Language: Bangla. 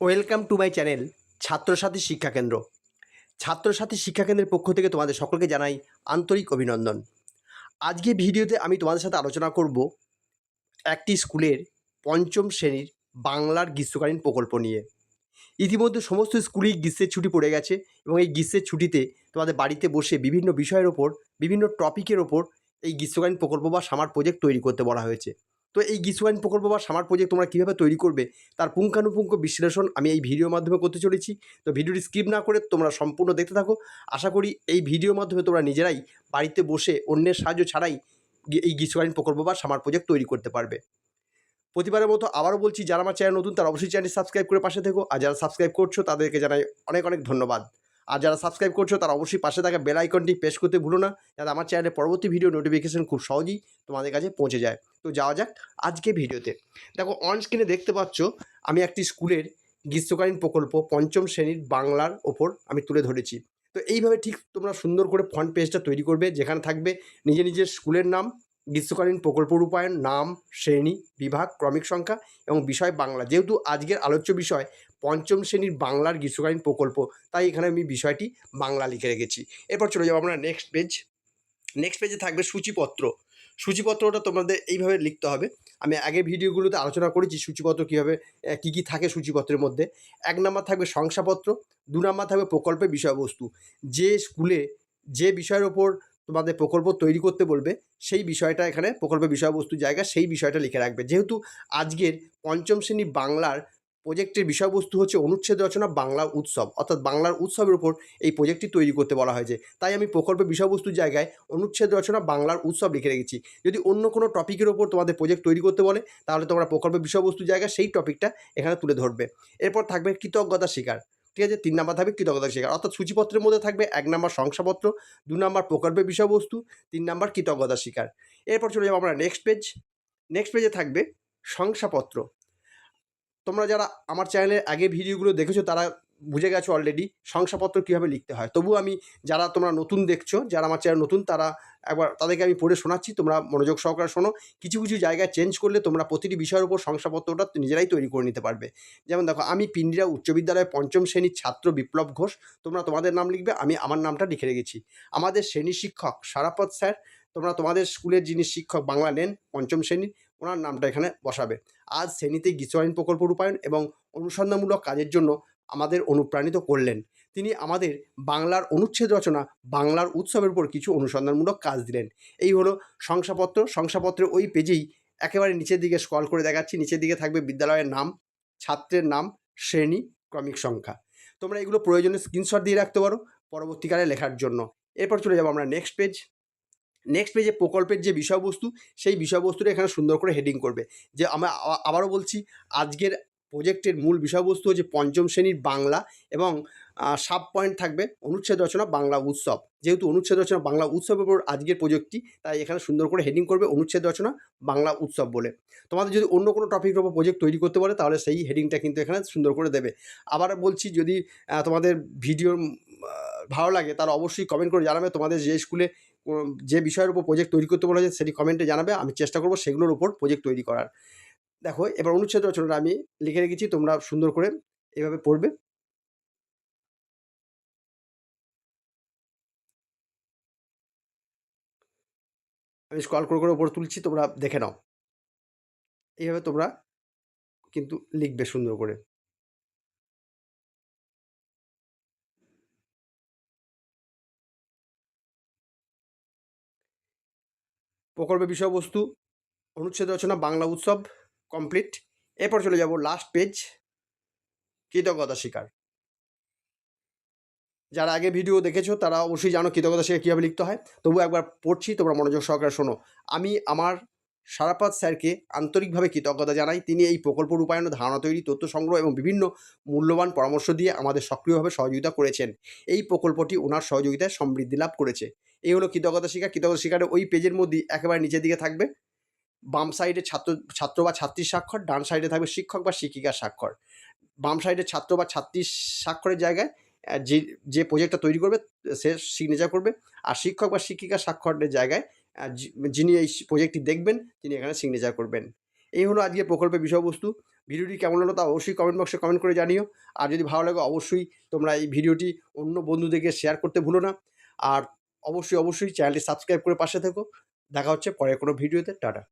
Welcome to my channel Chhatrasathi Shikshakendra Chhatrasathi শিক্ষাকেন্দ্রের পক্ষ থেকে তোমাদের সকলকে জানাই আন্তরিক অভিনন্দন। আজকে ভিডিওতে আমি তোমাদের সাথে আলোচনা করব একটি স্কুলের পঞ্চম শ্রেণির বাংলার গ্রীষ্মকালীন প্রকল্প নিয়ে। ইতিমধ্যে সমস্ত স্কুলেই গ্রীষ্মের ছুটি পড়ে গেছে এবং এই গ্রীষ্মের ছুটিতে তোমাদের বাড়িতে বসে বিভিন্ন বিষয়ের ওপর, বিভিন্ন টপিকের ওপর এই গ্রীষ্মকালীন প্রকল্প বা সামার প্রজেক্ট তৈরি করতে বলা হয়েছে। তো এই গ্রীষ্মকালীন প্রকল্প বা সামার প্রজেক্ট তোমরা কীভাবে তৈরি করবে, তার পুঙ্খানুপুঙ্খ বিশ্লেষণ আমি এই ভিডিওর মাধ্যমে করতে চলেছি। তো ভিডিওটি স্কিপ না করে তোমরা সম্পূর্ণ দেখতে থাকো। আশা করি এই ভিডিওর মাধ্যমে তোমরা নিজেরাই বাড়িতে বসে অন্যের সাহায্য ছাড়াই এই গ্রীষ্মকালীন প্রকল্প বা সামার প্রজেক্ট তৈরি করতে পারবে। প্রতিবারের মতো আবারও বলছি, যারা আমার চ্যানেল নতুন তারা অবশ্যই চ্যানেলটি সাবস্ক্রাইব করে পাশে থেকো। আর যারা সাবস্ক্রাইব করছ, তাদেরকে জানাই অনেক অনেক ধন্যবাদ। আর যারা সাবস্ক্রাইব করছ, তারা অবশ্যই পাশে থাকা বেল আইকনটি প্রেস করতে ভুলো না, যাতে আমার চ্যানেলে পরবর্তী ভিডিও নোটিফিকেশন খুব সহজেই তোমাদের কাছে পৌঁছে যায়। তো যাওয়া যাক আজকে ভিডিওতে দেখো অন স্ক্রিনে দেখতে পাচ্ছ, আমি একটি স্কুলের গ্রীষ্মকালীন প্রকল্প পঞ্চম শ্রেণির বাংলার ওপর আমি তুলে ধরেছি। তো এইভাবে ঠিক তোমরা সুন্দর করে ফ্রন্ট পেজটা তৈরি করবে, যেখানে থাকবে নিজে নিজের স্কুলের নাম গ্রীষ্মকালীন প্রকল্প রূপায়ণ, নাম, শ্রেণি, বিভাগ, ক্রমিক সংখ্যা এবং বিষয় বাংলা। যেহেতু আজকের আলোচ্য বিষয় পঞ্চম শ্রেণির বাংলার গ্রীষ্মকালীন প্রকল্প, তাই এখানে আমি বিষয়টি বাংলা লিখে রেখেছি। এরপর চলে যাব আমরা নেক্সট পেজ নেক্সট পেজে থাকবে সূচিপত্র। সূচিপত্রটা তোমাদের এইভাবে লিখতে হবে। আমি আগে ভিডিওগুলোতে আলোচনা করেছি সূচিপত্র কীভাবে কী কী থাকে সূচিপত্রের মধ্যে। এক নম্বর থাকবে শংসাপত্র, দু নম্বর থাকবে প্রকল্পের বিষয়বস্তু। যে স্কুলে যে বিষয়ের ওপর তোমাদের প্রকল্প তৈরি করতে বলবে, সেই বিষয়টা এখানে প্রকল্পের বিষয়বস্তু জায়গা, সেই বিষয়টা লিখে রাখবে। যেহেতু আজকের পঞ্চম শ্রেণি বাংলার প্রজেক্টের বিষয়বস্তু হচ্ছে অনুচ্ছেদ রচনা বাংলার উৎসব। অর্থাৎ বাংলার উৎসবের উপর এই প্রজেক্টটি তৈরি করতে বলা হয়েছে। তাই আমি প্রকল্পের বিষয়বস্তুর জায়গায় অনুচ্ছেদ রচনা, বাংলার উৎসব লিখে রেখেছি। যদি অন্য কোনো টপিকের ওপর তোমাদের প্রজেক্ট তৈরি করতে বলে, তাহলে তোমরা প্রকল্পের বিষয়বস্তু জায়গায় সেই টপিকটা এখানে তুলে ধরবে। এরপর থাকবে কৃতজ্ঞতা স্বীকার ঠিক আছে, তিন নাম্বার থাকবে কৃতজ্ঞতা স্বীকার অর্থাৎ সূচিপত্রের মধ্যে থাকবে এক নাম্বার শংসাপত্র, দু নাম্বার প্রকল্পের বিষয়বস্তু, তিন নাম্বার কৃতজ্ঞতা স্বীকার এরপর চলে যাব আমরা নেক্সট পেজ নেক্সট পেজে থাকবে শংসাপত্র। তোমরা যারা আমার চ্যানেলের আগে ভিডিওগুলো দেখেছ, তারা বুঝে গেছো অলরেডি শংসাপত্র কীভাবে লিখতে হয়। তবু আমি যারা তোমরা নতুন দেখছ, যারা আমার চ্যানেল নতুন, তারা একবার তাদেরকে আমি পড়ে শোনাচ্ছি, তোমরা মনোযোগ সহকারে শোনো। কিছু কিছু জায়গায় চেঞ্জ করলে তোমরা প্রতিটি বিষয়ের উপর শংসাপত্রটা নিজেরাই তৈরি করে নিতে পারবে। যেমন দেখো, আমি পিন্ডিরা উচ্চ বিদ্যালয়ের পঞ্চম শ্রেণির ছাত্র বিপ্লব ঘোষ, তোমরা তোমাদের নাম লিখবে, আমি আমার নামটা লিখে রেখেছি। আমাদের শ্রেণি শিক্ষক সারাপদ স্যার, তোমরা তোমাদের স্কুলের যিনি শিক্ষক বাংলা নেন, পঞ্চম শ্রেণির, ওনার নামটা এখানে বসাবে। আজ শ্রেণীতে গ্রীষ্মকালীন প্রকল্প রূপায়ণ এবং অনুসন্ধানমূলক কাজের জন্য আমাদের অনুপ্রাণিত করলেন। তিনি আমাদের বাংলার অনুচ্ছেদ রচনা, বাংলার উৎসবের উপর কিছু অনুসন্ধানমূলক কাজ দিলেন। এই হলো শংসাপত্র। শংসাপত্রের ওই পেজেই একেবারে নিচের দিকে স্কল করে দেখাচ্ছি। নিচের দিকে থাকবে বিদ্যালয়ের নাম, ছাত্রের নাম, শ্রেণি, ক্রমিক সংখ্যা। তোমরা এগুলো প্রয়োজনে স্ক্রিনশট দিয়ে রাখতে পারো পরবর্তীকালে লেখার জন্য। এরপর চলে যাব আমরা নেক্সট পেজ নেক্সট পেজে প্রকল্পের যে বিষয়বস্তু, সেই বিষয়বস্তুটা এখানে সুন্দর করে হেডিং করবে। যে আমরা আবারও বলছি, আজকের প্রজেক্টের মূল বিষয়বস্তু হচ্ছে পঞ্চম শ্রেণির বাংলা এবং সাব পয়েন্ট থাকবে অনুচ্ছেদ রচনা বাংলা উৎসব। যেহেতু অনুচ্ছেদ রচনা বাংলা উৎসবের উপর আজকের প্রজেক্টটি, তাই এখানে সুন্দর করে হেডিং করবে অনুচ্ছেদ রচনা বাংলা উৎসব বলে। তোমাদের যদি অন্য কোনো টপিকের উপর প্রজেক্ট তৈরি করতে পারে, তাহলে সেই হেডিংটা কিন্তু এখানে সুন্দর করে দেবে। আবার বলছি, যদি তোমাদের ভিডিও ভালো লাগে, তাহলে অবশ্যই কমেন্ট করে জানাবে। তোমাদের যে স্কুলে যে বিষয়ের উপর প্রজেক্ট তৈরি করতে বলা হয়েছে সেটি কমেন্টে জানাবে। আমি চেষ্টা করব সেগুলোর উপর প্রজেক্ট তৈরি করার। দেখো, এবার অনুচ্ছেদ রচনাটা আমি লিখে রেখেছি, তোমরা সুন্দর করে এভাবে পড়বে। আমি স্কল করে করে উপরে তুলছি, তোমরা দেখে নাও। এইভাবে তোমরা কিন্তু লিখবে সুন্দর করে। প্রকল্পের বিষয়বস্তু, অনুচ্ছেদ রচনা, বাংলা উৎসব। কমপ্লিট এরপর চলে যাব লাস্ট পেজ কৃতজ্ঞতা শিকার যারা আগে ভিডিও দেখেছ, তারা অবশ্যই জানো কৃতজ্ঞতা শিকার কীভাবে লিখতে হয়। তবু একবার পড়ছি, তোমরা মনোযোগ সহকারে শোনো। আমি আমার সারাপাত স্যারকে আন্তরিকভাবে কৃতজ্ঞতা জানাই। তিনি এই প্রকল্প রূপায়ণে ধারণা তৈরি, তথ্য সংগ্রহ এবং বিভিন্ন মূল্যবান পরামর্শ দিয়ে আমাদের সক্রিয়ভাবে সহযোগিতা করেছেন। এই প্রকল্পটি ওনার সহযোগিতায় সমৃদ্ধি লাভ করেছে। এই হলো কৃতজ্ঞতা শিকার কৃতজ্ঞতা স্বীকারের ওই পেজের মধ্যে একেবারে নিচের দিকে থাকবে। বাম সাইডে ছাত্র ছাত্র বা ছাত্রীর স্বাক্ষর, ডান সাইডে থাকবে শিক্ষক বা শিক্ষিকার স্বাক্ষর। বাম সাইডে ছাত্র বা ছাত্রীর স্বাক্ষরের জায়গায় যে যে প্রজেক্টটা তৈরি করবে, সে সিগনেচার করবে। আর শিক্ষক বা শিক্ষিকার স্বাক্ষরের জায়গায় যিনি এই প্রজেক্টটি দেখবেন, তিনি এখানে সিগনেচার করবেন। এই হলো আজকে প্রকল্পের বিষয়বস্তু। ভিডিওটি কেমন হলো তা অবশ্যই কমেন্ট বক্সে কমেন্ট করে জানিও। আর যদি ভালো লাগে অবশ্যই তোমরা এই ভিডিওটি অন্য বন্ধুদেরকে শেয়ার করতে ভুলো না। আর অবশ্যই অবশ্যই চ্যানেলটি সাবস্ক্রাইব করে পাশে থেকো। দেখা হচ্ছে পরে কোনো ভিডিওতে। টাটা।